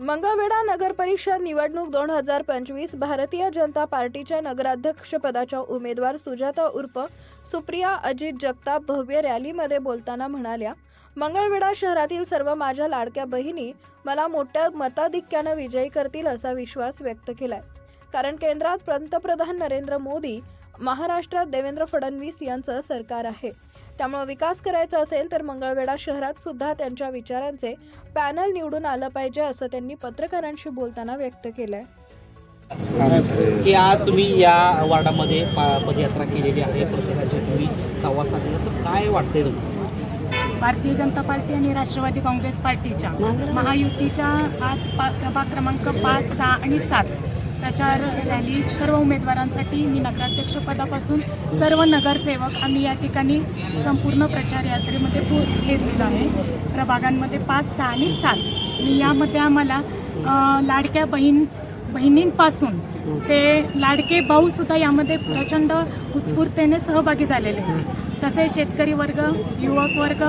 मंगळवेढा नगर परिषद निवडणूक दोन हजार पंचवीस भारतीय जनता पार्टीच्या नगराध्यक्षपदाच्या उमेदवार सुजाता उर्फ सुप्रिया अजित जगताप भव्य रॅलीमध्ये बोलताना म्हणाल्या मंगळवेढा शहरातील सर्व माझ्या लाडक्या बहिणी मला मोठ्या मताधिक्यानं विजयी करतील असा विश्वास व्यक्त केलाय. कारण केंद्रात पंतप्रधान नरेंद्र मोदी महाराष्ट्रात देवेंद्र फडणवीस यांचं सरकार आहे. त्यामुळे विकास करायचा असेल तर मंगळवेढा शहरात सुद्धा त्यांच्या विचारांचे पॅनल निवडून आलं पाहिजे असं त्यांनी पत्रकारांशी बोलताना व्यक्त केलंय. की आज तुम्ही या वार्डामध्ये पदयात्रा केलेली आहे प्रत्येकाचे तुम्ही संवाद साधलेला तर काय वाटतंय तुम्हाला? भारतीय जनता पार्टी आणि राष्ट्रवादी काँग्रेस पार्टीच्या महायुतीच्या आज पा प्रभाग क्रमांक पाच सहा आणि सात प्रचार रॅली सर्व उमेदवारांसाठी मी नगराध्यक्षपदापासून सर्व नगरसेवक आम्ही या ठिकाणी संपूर्ण प्रचार यात्रेमध्ये पूर घेतलेलो आहे. प्रभागांमध्ये पाच सहा आणि सात. आणि यामध्ये आम्हाला लाडक्या बहीण बहिणींपासून ते लाडके भाऊसुद्धा यामध्ये प्रचंड उत्स्फूर्तेने सहभागी झालेले आहेत. तसेच शेतकरी वर्ग युवक वर्ग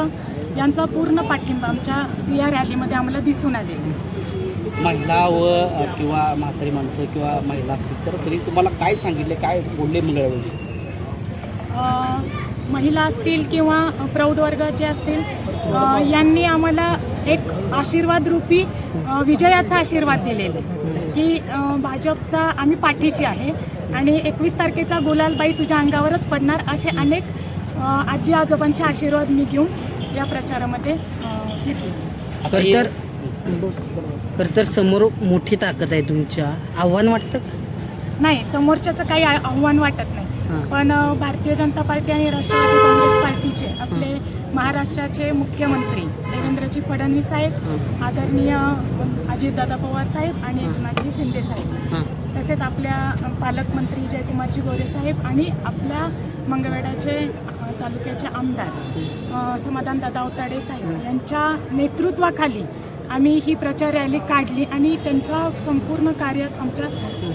यांचा पूर्ण पाठिंबा आमच्या या रॅलीमध्ये आम्हाला दिसून आले महिला व किंवा म्हातारी माणसं किंवा महिला असतील तर तरी तुम्हाला काय सांगितले काय बोलले मंगळवेळी महिला असतील किंवा प्रौढ वर्गाचे असतील यांनी आम्हाला एक आशीर्वाद रूपी विजयाचा आशीर्वाद दिलेला आहे. की भाजपचा आम्ही पाठीशी आहे आणि एकवीस तारखेचा गुलालबाई तुझ्या अंगावरच पडणार असे अनेक आजी आजोबांचे आशीर्वाद मी घेऊन या प्रचारामध्ये घेतले. तर खर तर समोर मोठी ताकद आहे तुमच्या. आव्हान वाटतं का? नाही समोरच्याचं काही आ- आव्हान वाटत नाही. हां. पण अ, भारतीय जनता पार्टी आणि राष्ट्रवादी काँग्रेस पार्टीचे आपले महाराष्ट्राचे मुख्यमंत्री देवेंद्रजी फडणवीस साहेब. आदरणीय अजितदादा पवार साहेब आणि एकनाथजी शिंदे साहेब. हां. तसेच आपल्या अ, पालकमंत्री जयकुमारजी गोरे साहेब आणि आपल्या मंगळवेढ्याचे अ, तालुक्याचे आमदार अ, समाधानदादा अवताडे साहेब यांच्या नेतृत्वाखाली आम्ही ही प्रचार रॅली काढली आणि त्यांचा संपूर्ण कार्यात आमच्या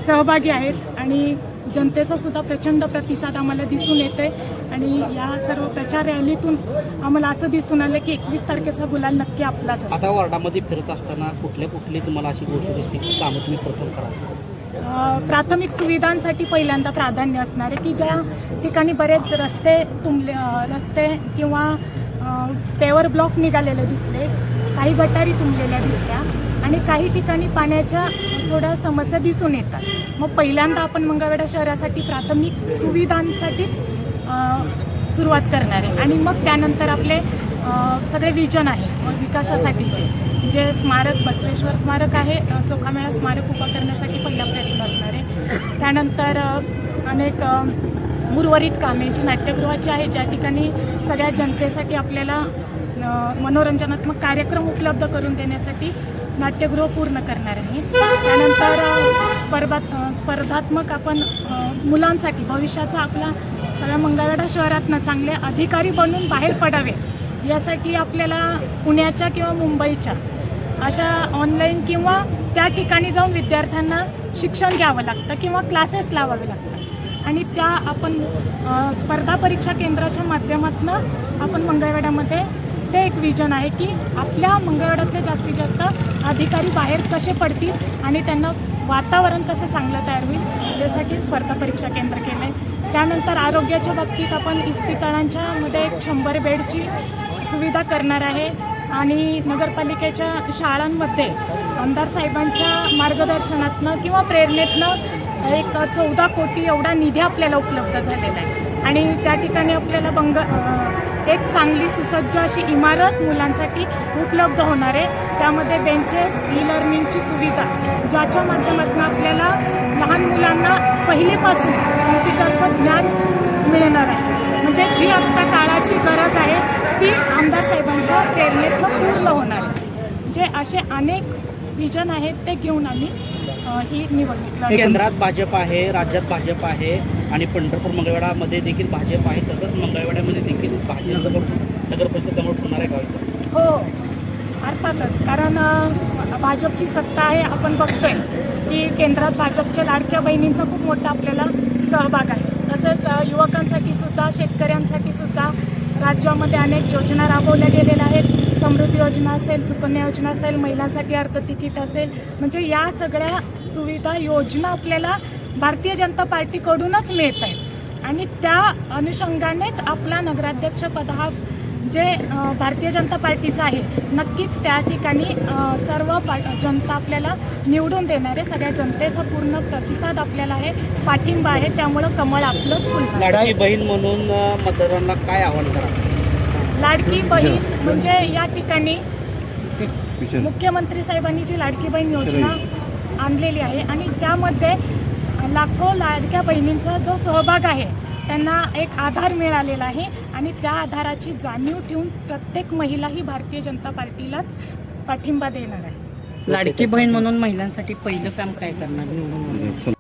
सहभागी आहेत आणि जनतेचा सुद्धा प्रचंड प्रतिसाद आम्हाला दिसून येते आणि या सर्व प्रचार रॅलीतून आम्हाला असं दिसून आलं की एकवीस तारखेचा गुलाल नक्की आपलाच आता वार्डामध्ये फिरत असताना कुठल्या कुठली तुम्हाला अशी गोष्ट दिसते की कामं तुम्ही प्रथम करा प्राथमिक सुविधांसाठी पहिल्यांदा प्राधान्य असणार आहे की ज्या ठिकाणी बरेच रस्ते तुंबले रस्ते किंवा पेवर ब्लॉक निघालेले दिसले काही गटारी तुंबलेल्या दिसल्या आणि काही ठिकाणी पाण्याच्या थोड्या समस्या दिसून येतात. मग पहिल्यांदा आपण मंगळवेढा शहरासाठी प्राथमिक सुविधांसाठीच सुरुवात करणार आहे. आणि मग त्यानंतर आपले सगळे विजन आहे. मग विकासासाठीचे. जे स्मारक बसवेश्वर स्मारक आहे चोखामेळा स्मारक उभं करण्यासाठी पहिला प्रयत्न असणार आहे. त्यानंतर अनेक उर्वरित कामे जी नाट्यगृहाची आहे ज्या ठिकाणी सगळ्या जनतेसाठी आपल्याला मनोरंजनात्मक कार्यक्रम उपलब्ध करून देण्यासाठी नाट्यगृह पूर्ण करणार आहे. त्यानंतर स्पर्धा स्पर्धात्मक आपण मुलांसाठी भविष्याचा आपला सगळ्या मंगळवेढा शहरातनं चांगले अधिकारी बनून बाहेर पडावे यासाठी आपल्याला पुण्याच्या किंवा मुंबईच्या अशा ऑनलाईन किंवा त्या ठिकाणी जाऊन विद्यार्थ्यांना शिक्षण घ्यावं लागतं किंवा क्लासेस लावावे लागतात. आणि त्या आपण स्पर्धा परीक्षा केंद्राच्या माध्यमातून आपण मंगळवेढ्यामध्ये ते एक विजन आहे की आपल्या मंगळवाड्यातले जास्तीत जास्त अधिकारी बाहेर कसे पडतील आणि त्यांना वातावरण कसं चांगलं तयार होईल यासाठी स्पर्धा परीक्षा केंद्र केलं आहे त्यानंतर आरोग्याच्या बाबतीत आपण इस्पितळांच्या मध्ये एक शंभर बेडची सुविधा करणार आहे आणि नगरपालिकेच्या शाळांमध्ये आमदार साहेबांच्या मार्गदर्शनातनं किंवा प्रेरणेतनं एक चौदा कोटी एवढा निधी आपल्याला उपलब्ध झालेला आहे. आणि त्या ठिकाणी आपल्याला बंग एक चांगली सुसज्ज अशी इमारत मुलांसाठी उपलब्ध होणार आहे. त्यामध्ये बेंचेस ई लर्निंगची सुविधा ज्याच्या माध्यमातून आपल्याला लहान मुलांना पहिलीपासून कॉम्प्युटरचं ज्ञान मिळणार आहे. म्हणजे जी आत्ता काळाची गरज आहे ती आमदार साहेबांच्या प्रेरणेतनं पूर्ण होणार आहे. जे असे अनेक विजन आहेत ते घेऊन आम्ही ही निवडणूक. केंद्रात भाजप आहे राज्यात भाजप आहे आणि पंढरपूर मंगळवेढामध्ये देखील भाजप आहे तसंच मंगळवेढ्यामध्ये देखील भाजप नगर परिषद कमळ होणार आहे का? हो अर्थातच कारण भाजपची सत्ता आहे आपण बघतोय की केंद्रात भाजपच्या लाडक्या बहिणींचा खूप मोठा आपल्याला सहभाग आहे तसंच युवकांसाठी सुद्धा शेतकऱ्यांसाठी सुद्धा राज्यामध्ये अनेक योजना राबवल्या गेलेल्या आहेत. समृद्धी योजना असेल सुकन्या योजना असेल महिलांसाठी अर्थ तिकीट असेल म्हणजे या सगळ्या सुविधा योजना आपल्याला भारतीय जनता पार्टीकडूनच मिळत आहेत. आणि त्या अनुषंगानेच आपला नगराध्यक्षपद हा जे भारतीय जनता पार्टीचं आहे नक्कीच त्या ठिकाणी सर्व पा जनता आपल्याला निवडून देणार आहे सगळ्या जनतेचा पूर्ण प्रतिसाद आपल्याला आहे पाठिंबा आहे त्यामुळं कमळ आपलंच फुलणार लाडकी बहीण म्हणून मतदारांना काय आव्हान करा? लाडकी बहीण म्हणजे या ठिकाणी मुख्यमंत्री साहेबांनी जी लाडकी बहीण योजना आणलेली आहे आणि त्यामध्ये लाखो लाडक्या बहिणींचा जो सहभाग आहे त्यांना एक आधार मिळालेला आहे आणि त्या आधाराची जाणीव ठेवून प्रत्येक महिला ही भारतीय जनता पार्टीलाच पाठिंबा देणार आहे. लाडकी बहीण म्हणून महिलांसाठी पहिलं काम काय करणार? निवडून